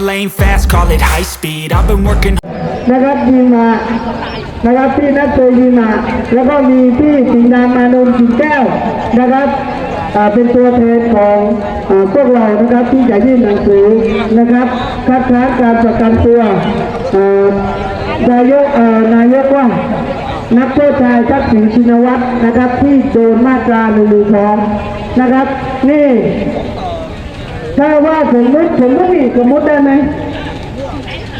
call it high speed. I've been working นะครับยิงมานะครับพี่นัทเตยยิงมาแล้วก็มีพี่สิงห์นามานนท์กิ่งแก้วนะครับอ่าเป็นตัวแทนของอาพวกเรานะครับที่จะยื่นหนังสือนะครับคัดค้านการประกันตัวอ่านายกนายกว่านักโทษชายทักษิณชินวัตรนะครับที่โดนมาตราหนึ่งหนึ่งสองนะครับ นี่ ถ้าว่าสมมติสมมตินี่สมมติได้ไหม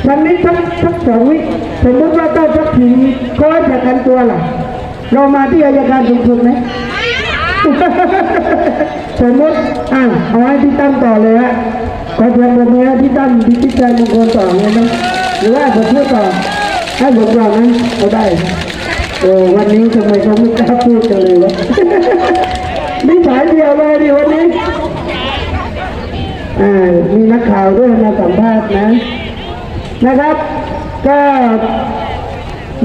วันนี้ทั้งทั้งสองวิสมมติว่าเจ้าทักษิณเขาให้ประกันตัวล่ะ เรามาที่อายการสูงสุดไหมสมมติอะเอาให้ที่ตั้มต่อเลยฮะขอเพียงผมให้ที่ตั้มพิจิตใจมงคลต่อเลยนะหรือว่าผมพูดต่อให้ผมก่อนนะเอาได้โอ้วันนี้ทำไมเขาไม่กล้าพูดกันเลยวะนี่สายเดียวเลยดิวันนี้ อ่ามีนักข่าวด้วยมาสัมภาษณ์นะ นะครับ ก็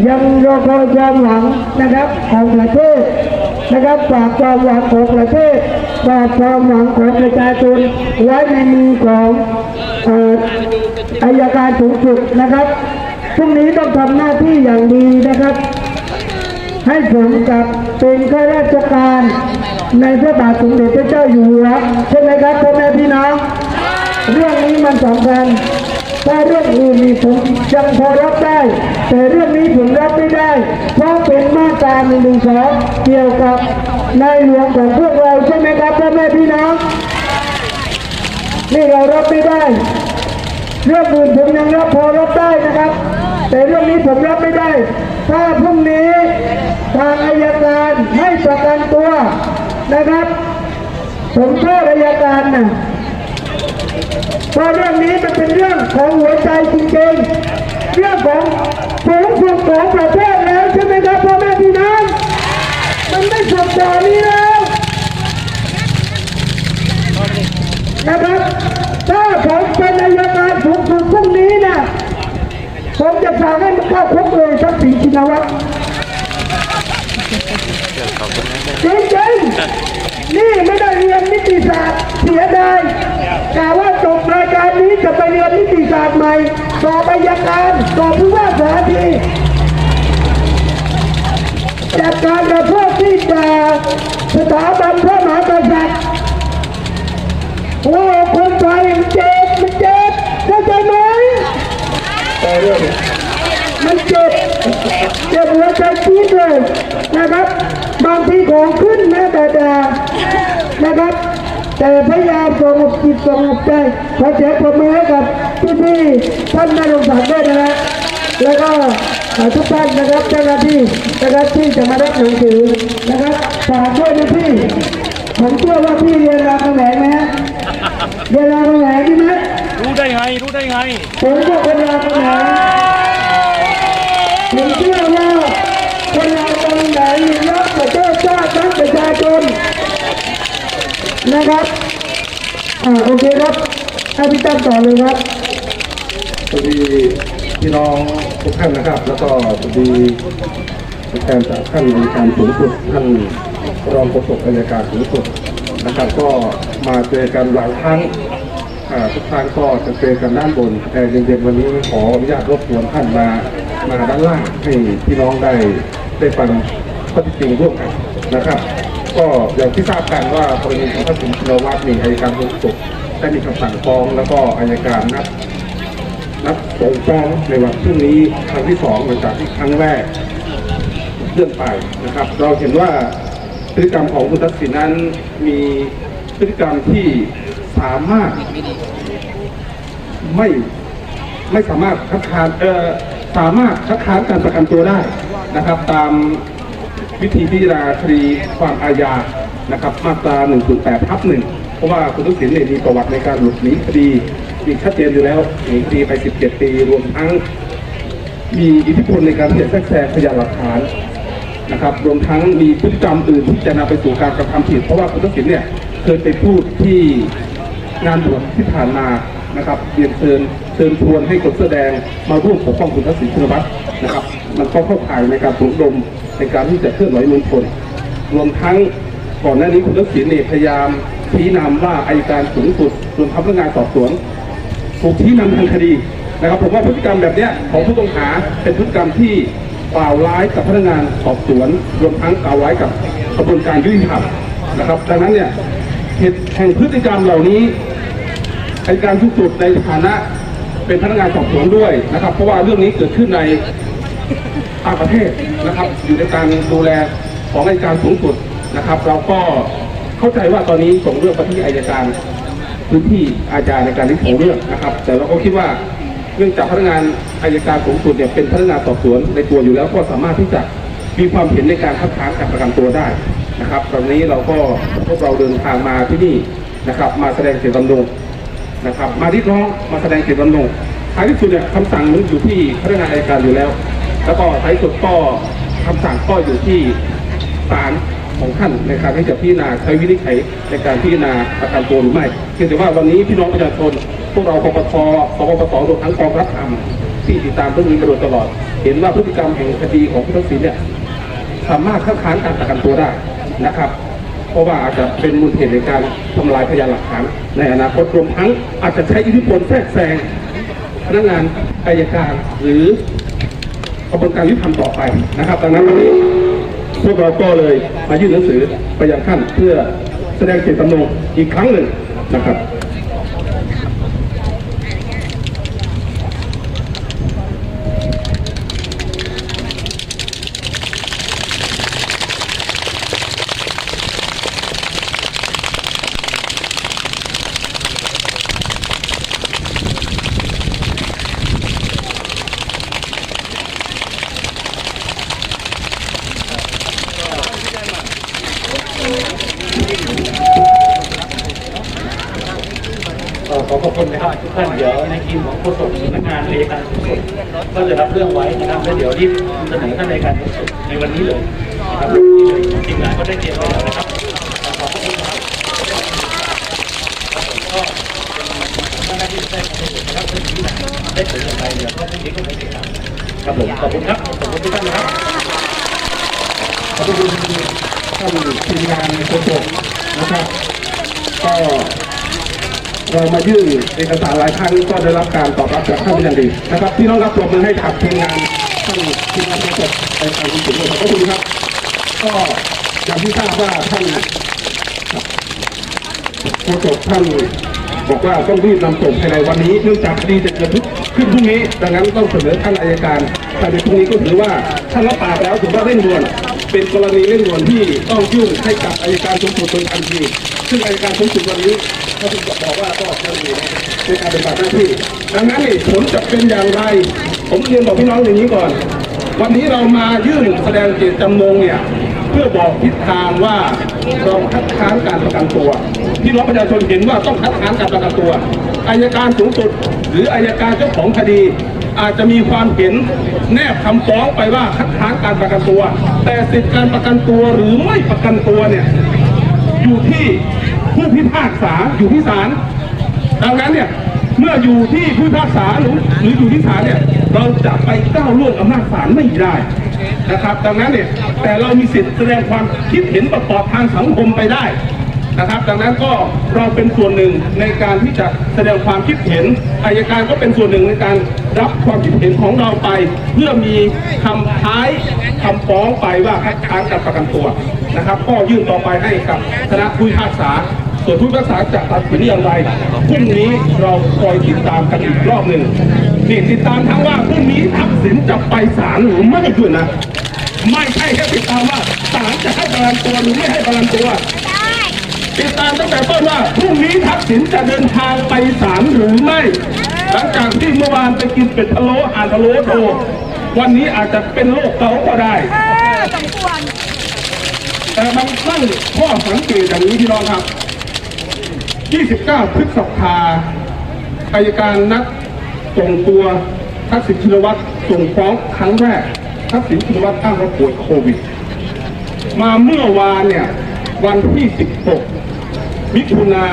ยังรอคอยความหวังนะครับของประเทศนะครับฝากความหวังของประเทศฝากความหวังของประชาชนไว้ในมือของอ่ออายการสูงสุดนะครับพรุ่งนี้ต้องทำหน้าที่อย่างดีนะครับ ให้สมกับเป็นข้าราชการในพระบาทสมเด็จพระเจ้าอยู่หัวใช่ไหมครับพ่อแม่พี่น้อง เรื่องนี้มันสำคัญ ถ้าเรื่องอื่นนี่ผมยังพอรับได้ แต่เรื่องนี้ผมรับไม่ได้ เพราะเป็นมาตราหนึ่งหนึ่งสองเกี่ยวกับในายหลวงของพวกเราใช่ไหมครับพ่อแม่พี่น้องนี่เรารับไม่ได้ เรื่องอื่นผมยังรับพอรับได้นะครับ แต่เรื่องนี้ผมรับไม่ได้ ถ้าพรุ่งนี้ทางอายการให้ประกันตัวนะครับ ผมโทษอายการนะ เพราะเรื่องนี้มันเป็นเรื่องของหัวใจจริงๆ เรื่องของสูงสุดของประเทศแล้วใช่ไหมครับพ่อแม่พี่น้องมันไม่สุดต่อนี้แล้วนะครับถ้าผมเป็นนายการสูงสุดพรุ่งนี้นะผมจะสั่งให้มันเข้าคุกเลยทักษิณชินวัตรงๆนี่ไม่ได้เรียนนิติศาสตร์เสียดาย แต่ว่าจบรายการนี้จะไปเรียนนิติศาสตร์ใหม่สอบอัยการสอบผู้ว่าสาทีจัดการกับพวกที่จะสถาบันพระมหากษัตริย์โอ้คนไทยมันเจ็บมันเจ็บเข้าใจไหมมันเจ็บเจ็บหัวใจจี๊ดเลยนะครับ บางทีของขึ้นแม้แต่แด่นะครับ แต่พยายามสงบจิตสงบใจขอเสียงปรบมือให้กับพี่ๆท่านนายกสันด้วยนะฮะแล้วก็ทุกท่านนะครับเจ้าหน้าที่นะครับที่จะมารับหนังสือนะครับฝากด้วยนะพี่ผมเชื่อว่าพี่เรียนรามคำแหงไหมฮะเรียนรามคำแหงใช่ไหมรู้ได้ไงรู้ได้ไงผมก็เป็นรามคำแหงผมเชื่อว่าคนรามคำแหงรักประเทศชาติรักประชาชน นะครับอ่าโอเคครับให้พี่ตั้มต่อเลยครับสวัสดีพี่น้องทุกท่านนะครับ แล้วก็สวัสดีผู้แทนจากท่านอัยการสูงสุดท่านรองโฆษกอัยการสูงสุดนะครับก็มาเจอกันหลายครั้งอ่าทุกครั้งก็จะเจอกันด้านบน แต่เย็นๆวันนี้ขออนุญาตรบกวนท่านมามาด้านล่างให้พี่น้องได้ได้ฟังข้อเท็จจริงร่วมกันนะครับ ก็อย่างที่ทราบกันว่ากรณีของท่านสุนทรวัฒน์นี่อัยการสูงสุดได้มีคำสั่งฟ้องแล้วก็อัยการนัดนัดส่งฟ้องในวันพรุ่งนี้ครั้งที่สองหลังจากที่ครั้งแรกเลื่อนไปนะครับ เราเห็นว่าพฤติกรรมของคุณทักษิณนั้นมีพฤติกรรมที่สามารถไม่ไม่สามารถคัดค้านเอ่อสามารถคัดค้านการประกันตัวได้นะครับ ตาม วิธีพิจารณาคดีความอาญานะครับมาตรา 108ทับหนึ่งเพราะว่าคุณทักษิณเนี่ยมีประวัติในการหลบหนีคดีมีชัดเจนอยู่แล้วหนีคดีไป 17 ปีรวมทั้ง มีอิทธิพลในการที่จะแทรกแซงพยานหลักฐานนะครับรวมทั้งมีพฤติกรรมอื่นที่จะนำไปสู่การกระทำผิด เพราะว่าคุณทักษิณเนี่ยเคยไปพูดที่งานบวชที่ผ่านมานะครับเรียนเชิญเชิญชวนให้คนเสื้อแดงมาร่วมปกป้องคุณทักษิณชินวัตรนะครับ มันก็เข้าข่ายในการปลุกดม ในการที่จะเคลื่อนไหวมวลชนรวมทั้งก่อนหน้านี้คุณทักษิณเนี่ยพยายามชี้นำว่าอายการสูงสุดรวมทั้งพนักงานสอบสวนถูกชี้นำทางคดีนะครับผมว่าพฤติกรรมแบบเนี้ยของผู้ต้องหาเป็นพฤติกรรมที่กล่าวร้ายกับพนักงานสอบสวน รวมทั้งกล่าวร้ายกับกระบวนการยุติธรรมนะครับ ดังนั้นเนี่ยเหตุแห่งพฤติกรรมเหล่านี้อายการสูงสุดในฐานะเป็นพนักงานสอบสวนด้วยนะครับ เพราะว่าเรื่องนี้เกิดขึ้นใน ต่างประเทศนะครับอยู่ในการดูแลของอายการสูงสุดนะครับ เราก็เข้าใจว่าตอนนี้ส่งเรื่องไปที่อายการพื้นที่อาญาในการที่ส่งเรื่องนะครับ แต่เราก็คิดว่าเนื่องจากพนักงานอายการสูงสุดเนี่ยเป็นพนักงานสอบสวนในตัวอยู่แล้วก็สามารถที่จะมีความเห็นในการคัดค้านการประกันตัวได้นะครับ ตอนนี้เราก็พวกเราเดินทางมาที่นี่นะครับ มาแสดงเจตจำนงนะครับ มาที่ร้องมาแสดงเจตจำนงท้ายที่สุดเนี่ยคำสั่งมันอยู่ที่พนักงานอัยการอยู่แล้ว แล้วก็ท้ายสุดก็คำสั่งก็อยู่ที่ศาลของท่านในการที่จะพิจารณาใช้วินิจฉัยในการพิจารณาประกันตัวหรือไม่เพียงแต่ว่าวันนี้พี่น้องประชาชนพวกเราปปชสปปสรวมทั้งกองรับธรรมที่ติดตามเรื่องนี้มาโดยตลอด เห็นว่าพฤติกรรมแห่งคดีของผู้ทักษิณเนี่ยสามารถคัดค้านการประกันตัวได้นะครับ เพราะว่าอาจจะเป็นมูลเหตุในการทำลายพยานหลักฐานในอนาคตรวมทั้งอาจจะใช้อิทธิพลแทรกแซงพนักงานอายการหรือ ระบวนการยุติธรรมต่อไปนะครับดังนั้นวันนี้พวกเราก็เลยมายื่นหนังสือไปยังท่านเพื่อแสดงเจตจำนงอีกครั้งหนึ่งนะครับ ขอขอบคุณนะครับทุกท่านเดี๋ยวในทีมของโฆษกสำนักงานอัยการสูงสุดก็จะรับเรื่องไว้นะครับแล้วเดี๋ยวรีบเสนอท่านอัยการสูงสุดในวันนี้เลยนะครับทีมงานก็ได้เตรียมไว้แล้วนะครับขอบคุณครับก็เป็นหน้าที่ได้ของผมนะครับเรื่องนี้ได้ผลอย่างไรเดี๋ยวก็พรุ่งนี้ก็ไปติดตามครับผมขอบคุณครับขอบคุณทุกท่านนะครับขอบคุณท่านทีมงานโฆษกนะครับก็ เรามายื่นเอกสารหลายครั้งก็ได้รับการตอบรับจากท่านเป็นอย่างดีนะครับพี่น้องรับปรบมือให้กับทีมงานท่านทีมงานโฆษกในการคุณสุขขอบคุณครับ ก็อย่างที่ทราบว่าท่านโฆษกท่านบอกว่าต้องรีบนำส่งภายในวันนี้เนื่องจากคดีจะเกิดขึ้นพรุ่งนี้ ดังนั้นต้องเสนอท่านอัยการภายในพรุ่งนี้ก็ถือว่าท่านรับปากแล้วถือว่าเร่งด่วน เป็นกรณีเร่งด่วนที่ต้องยื่นให้กับอัยการสูงสุดโดยทันทีซึ่งอัยการสูงสุดวันนี้ เขาถึงบอกว่าก็ยังอยู่ในการปฏิบัติหน้าที่ดังนั้นนี่ผลจะเป็นอย่างไร ผมเรียนบอกพี่น้องอย่างนี้ก่อน วันนี้เรามายื่นแสดงเจตจำนงเนี่ยเพื่อบอกทิศทางว่าเราคัดค้านการประกันตัวพี่น้องประชาชนเห็นว่าต้องคัดค้านการประกันตัวอายการสูงสุด หรืออายการเจ้าของคดี อาจจะมีความเห็นแนบคำฟ้องไปว่าคัดค้านการประกันตัว แต่สิทธิการประกันตัวหรือไม่ประกันตัวเนี่ยอยู่ที่ ผู้พิพากษาอยู่ที่ศาลดังนั้นเนี่ยเมื่ออยู่ที่ผู้พิพากษาหรือหรืออยู่ที่ศาลเนี่ยเราจะไปก้าวล่วงอำนาจศาลไม่ได้นะครับ ดังนั้นเนี่ยแต่เรามีสิทธิ์แสดงความคิดเห็นประกอบทางสังคมไปได้นะครับ ดังนั้นก็เราเป็นส่วนหนึ่งในการที่จะแสดงความคิดเห็นอายการก็เป็นส่วนหนึ่งในการรับความคิดเห็นของเราไป เพื่อมีคำท้ายคำฟ้องไปว่าคัดค้านการประกันตัวนะครับ ก็ยื่นต่อไปให้กับคณะผู้พิพากษา ส่วนผู้พิพากษาจะตัดสินอย่างไรพรุ่งนี้เราคอยติดตามกันอีกรอบหนึ่งนี่ติดตามทั้งว่าพรุ่งนี้ทักษิณจะไปศาลหรือไม่ด้วยนะ ไม่ใช่แค่ติดตามว่าศาลจะให้ประกันตัวหรือไม่ให้ประกันตัวติดตามตั้งแต่ต้นว่าพรุ่งนี้ทักษิณจะเดินทางไปศาลหรือไม่ หลังจากที่เมื่อวานไปกินเป็ดพะโล้อ่านพะโล้โตวันนี้อาจจะเป็นโรคเกาต์ก็ได้แต่มันตั้งข้อสังเกตอย่างนี้พี่น้องครับ 29 พฤษภาอายการนัดส่งตัวทักษิณชินวัตรส่งฟ้องครั้งแรกทักษิณชินวัตรอ้างว่าป่วยโควิด มาเมื่อวานเนี่ย วันที่ 16 มิถุนา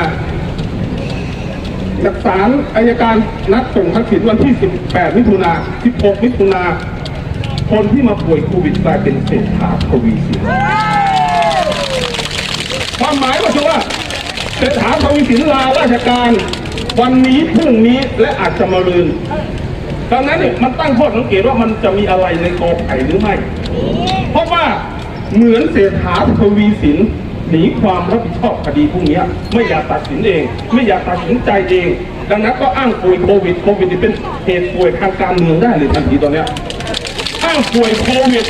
จากศาลอายการนัดส่งทักษิณวันที่ 18 มิถุนา16 มิถุนาคนที่มาป่วยโควิดกลายเป็นเศรษฐาทวีสินความหมายก็คือว่า เศรษฐาทวีสินลาราชการ วันนี้พรุ่งนี้และอาจจะมาลืนดังนั้นเนี่ยมันตั้งข้อสังเกตว่ามันจะมีอะไรในกอไผ่หรือไม่ เพราะว่าเหมือนเศรษฐาทวีสินหนีความรับผิดชอบคดีพวกนี้ไม่อยากตัดสินเอง ไม่อยากตัดสินใจเอง ดังนั้นก็อ้างป่วยโควิดโควิดเป็นเหตุป่วยทางการเมืองได้เลยทันทีตอนเนี้ยอ้างป่วยโควิด